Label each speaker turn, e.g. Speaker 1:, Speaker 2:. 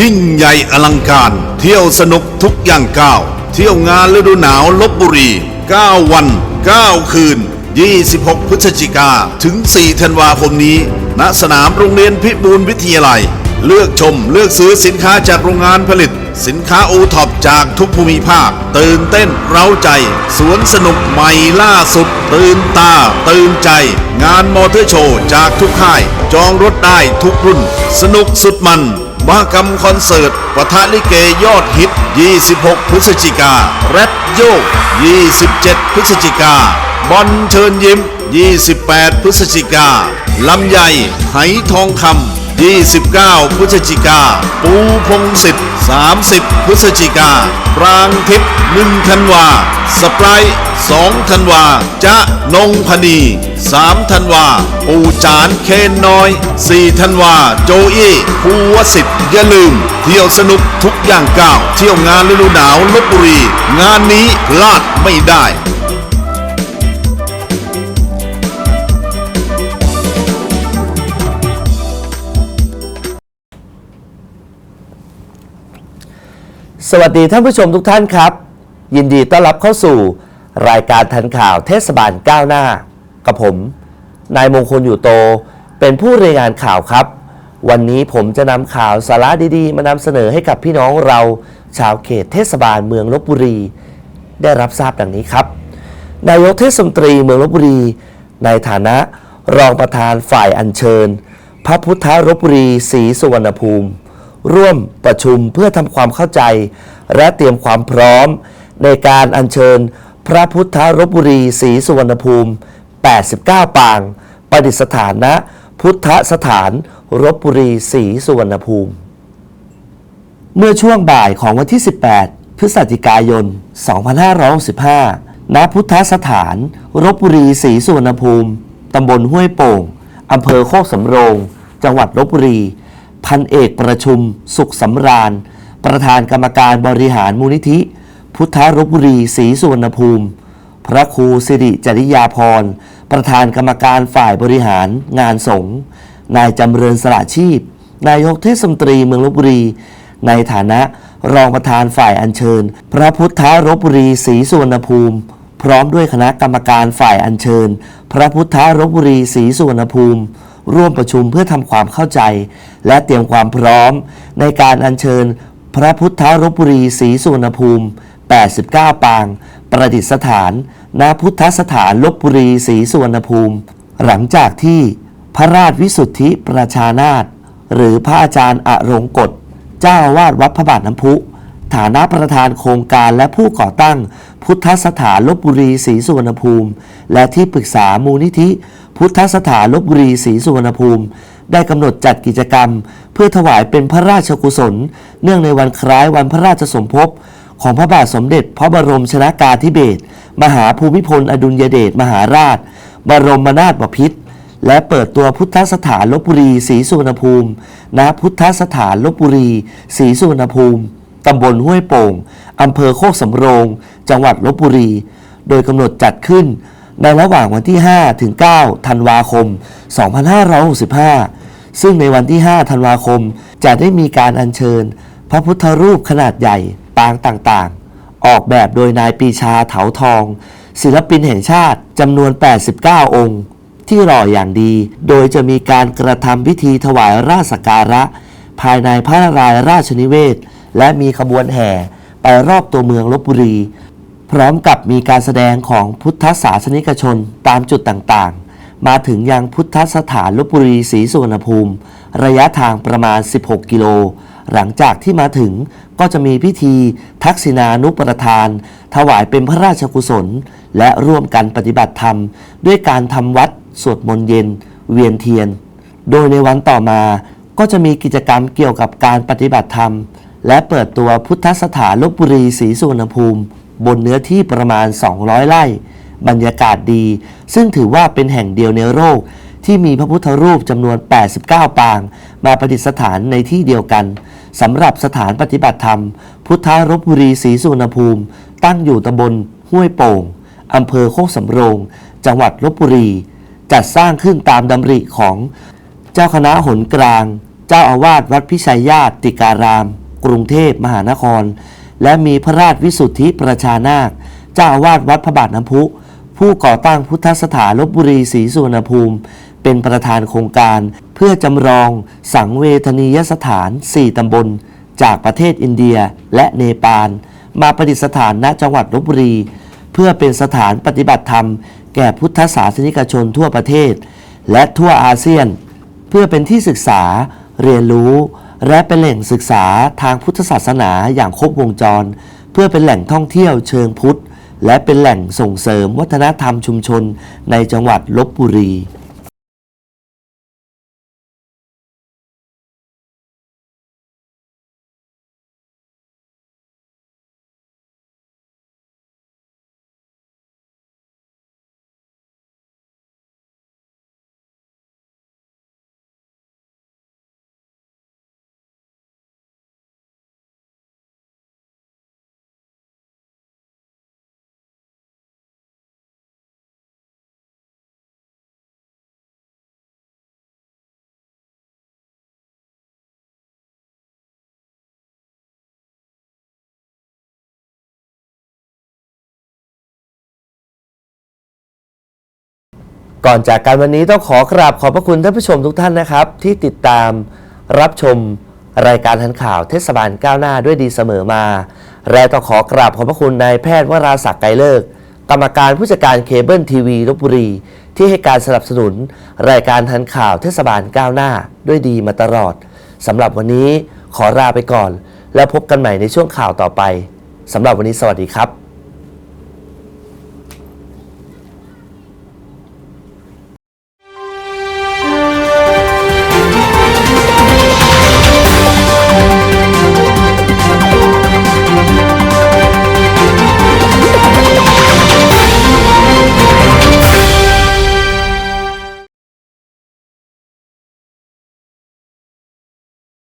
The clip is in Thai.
Speaker 1: ยิ่งใหญ่อลังการ เที่ยวสนุกทุกอย่างก้าว เที่ยวงานฤดูหนาวลบบุรี 9 วัน 9 คืน 26 พฤศจิกาถึง 4 ธันวาคมนี้ ณ สนามโรงเรียนพิบูลวิทยาลัย เลือกชมเลือกซื้อสินค้าจากโรงงานผลิต สินค้าโอท็อปจากทุกภูมิภาค ตื่นเต้นเร้าใจ สวนสนุกใหม่ล่าสุด ตื่นตา ตื่นใจ งานมอเตอร์โชว์จากทุกค่าย จองรถได้ทุกรุ่น สนุกสุดมัน มหกรรมคอนเสิร์ตปะทะลิเกยอดฮิต 26 พฤศจิกา แรดโยก 27 พฤศจิกา บอลเชิญยิ้ม 28 พฤศจิกา ลำไยไหทองคำ29 พฤศจิกา ปูพงศิษฐ์30 พฤศจิกา ปรางทิพย์1ธันวาสไปร์2ธันวา จะนงพนี 3ธันวา ปูจานเคนน้อย 4ธันวา โจอี้ภูวสิทธิ์อย่าลืม เที่ยวสนุกทุกอย่างก้าว เที่ยวงานฤดูหนาวลบบุรี งานนี้พลาดไม่ได้
Speaker 2: สวัสดีท่านผู้ชมทุกท่านครับ ยินดีต้อนรับเข้าสู่ รายการทันข่าวเทศบาลก้าวหน้า กับผม นายมงคลอยู่โต เป็นผู้รายงานข่าวครับ วันนี้ผมจะนำข่าวสาระดีๆ มานำเสนอให้กับพี่น้องเรา ชาวเขตเทศบาลเมืองลบบุรี ได้รับทราบดังนี้ครับ นายกเทศมนตรีเมืองลบบุรี ในฐานะรองประธานฝ่ายอัญเชิญ พระพุทธรบบุรีศรีสุวรรณภูมิ ร่วมประชุมเพื่อทำความเข้าใจ และเตรียมความพร้อม ในการอัญเชิญพระพุทธรบบุรีศรีสุวรรณภูมิ 89 ปาง ประดิษฐานณพุทธสถานรบบุรีศรีสุวรรณภูมิ เมื่อช่วงบ่ายของวันที่ 18 พฤศจิกายน 2565ณพุทธสถานรบบุรีศรีสุวรรณภูมิ ตำบลห้วยโป่งอำเภอโคกสำโรง จังหวัดลบบุรี พันเอกประชุม สุขสำราญ ประธานกรรมการบริหารมูลนิธิ พุทธรบบุรีศรีสุวรรณภูมิ พระครูสิริจริยาพร ประธานกรรมการฝ่ายบริหารงานสงฆ์นายจำเริญสละชีพ นายกเทศมนตรีเมืองลบบุรี ในฐานะรองประธานฝ่ายอัญเชิญ พระพุทธรบบุรีศรีสุวรรณภูมิ พร้อมด้วยคณะกรรมการฝ่ายอัญเชิญ พระพุทธรบบุรีศรีสุวรรณภูมิ ร่วมประชุมเพื่อทำความเข้าใจ และเตรียมความพร้อม ในการอัญเชิญ พระพุทธรบบุรีศรีสุวรรณภูมิ 89 ปาง ประดิษฐานณพุทธสถานลบบุรีศรีสุวรรณภูมิ หลังจากที่พระราชวิสุทธิประชานาถหรือพระอาจารย์อรงกฎเจ้าวาสวัดพระบาทน้ำพุ ฐานะประธานโครงการและผู้ก่อตั้ง พุทธสถานลบบุรีศรีสุวรรณภูมิ และที่ปรึกษามูลนิธิ พุทธสถานลบบุรีศรีสุวรรณภูมิ ได้กำหนดจัดกิจกรรม เพื่อถวายเป็นพระราชกุศล เนื่องในวันคล้ายวันพระราชสมภพ ของพระบาทสมเด็จ พระบรมชนากาธิเบศรมหาภูมิพลอดุลยเดชมหาราช บรมนาถบพิตรและเปิดตัวพุทธสถานลบบุรีศรีสุวรรณภูมิ ณ พุทธสถานลบบุรีศรีสุวรรณภูมิ ตำบลห้วยโป่ง อำเภอโคกสำโรง จังหวัดลบบุรี โดยกำหนดจัดขึ้น ในระหว่างวันที่ 5 ถึง 9 ธันวาคม 2565 ซึ่งในวันที่ 5 ธันวาคม จะได้มีการอัญเชิญ พระพุทธรูปขนาดใหญ่ ปางต่างๆ ออกแบบโดยนายปีชาเถาทอง ศิลปินแห่งชาติจำนวน 89 องค์ ที่หล่ออย่างดี โดยจะมีการกระทำพิธีถวายราชการะ ภายในพระรายราชนิเวศ และมีขบวนแห่ไปรอบตัวเมืองลบบุรี พร้อมกับมีการแสดงของพุทธศาสนิกชนตามจุดต่างๆ มาถึงยังพุทธสถานลบบุรีศรีสุวรรณภูมิ ระยะทางประมาณ 16 กิโล หลังจากที่มาถึงก็จะมีพิธีทักษิณานุประทาน ถวายเป็นพระราชกุศล และร่วมกันปฏิบัติธรรม ด้วยการทำวัดสวดมนต์เย็น เวียนเทียน โดยในวันต่อมาก็จะมีกิจกรรมเกี่ยวกับการปฏิบัติธรรม และเปิดตัวพุทธสถานลบบุรีศรีสุวรรณภูมิ บนเนื้อที่ประมาณ 200 ไร่ บรรยากาศดี ซึ่งถือว่าเป็นแห่งเดียวในโลก ที่มีพระพุทธรูปจำนวน 89 ปาง มาประดิษฐานในที่เดียวกันสำหรับสถานปฏิบัติธรรม พุทธรบบุรีศรีสุวรรณภูมิ ตั้งอยู่ตำบลห้วยโป่งอำเภอโคกสำโรง จังหวัดลบบุรี จัดสร้างขึ้นตามดำริของเจ้าคณะหนกลาง เจ้าอาวาสวัดพิชัยญาติการาม กรุงเทพมหานคร และมีพระราชวิสุทธิประชานาค เจ้าอาวาสวัดพระบาทน้ำพุ ผู้ก่อตั้งพุทธสถานลบบุรีศรีสุวรรณภูมิ เป็นประธานโครงการ เพื่อจำลองสังเวทนียสถาน 4 ตำบล จากประเทศอินเดียและเนปาล มาประดิษฐานณจังหวัดลบบุรี เพื่อเป็นสถานปฏิบัติธรรม แก่พุทธศาสนิกชนทั่วประเทศ และทั่วอาเซียน เพื่อเป็นที่ศึกษาเรียนรู้ และเป็นแหล่งศึกษาทางพุทธศาสนาอย่างครบวงจร เพื่อเป็นแหล่งท่องเที่ยวเชิงพุทธและเป็นแหล่งส่งเสริมวัฒนธรรมชุมชนในจังหวัดลบบุรี ก่อนจากกันวันนี้ต้องขอกราบขอบพระคุณท่านผู้ชมทุกท่านนะครับ ที่ติดตามรับชมรายการทันข่าวเทศบาลก้าวหน้าด้วยดีเสมอมา และต้องขอกราบขอบพระคุณนายแพทย์วราศักดิ์ไกรเลิก กรรมการผู้จัดการเคเบิลทีวีลบบุรี ที่ให้การสนับสนุน รายการทันข่าวเทศบาลก้าวหน้าด้วยดีมาตลอดสำหรับวันนี้ขอลาไปก่อน แล้วพบกันใหม่ในช่วงข่าวต่อไปสำหรับวันนี้สวัสดีครับ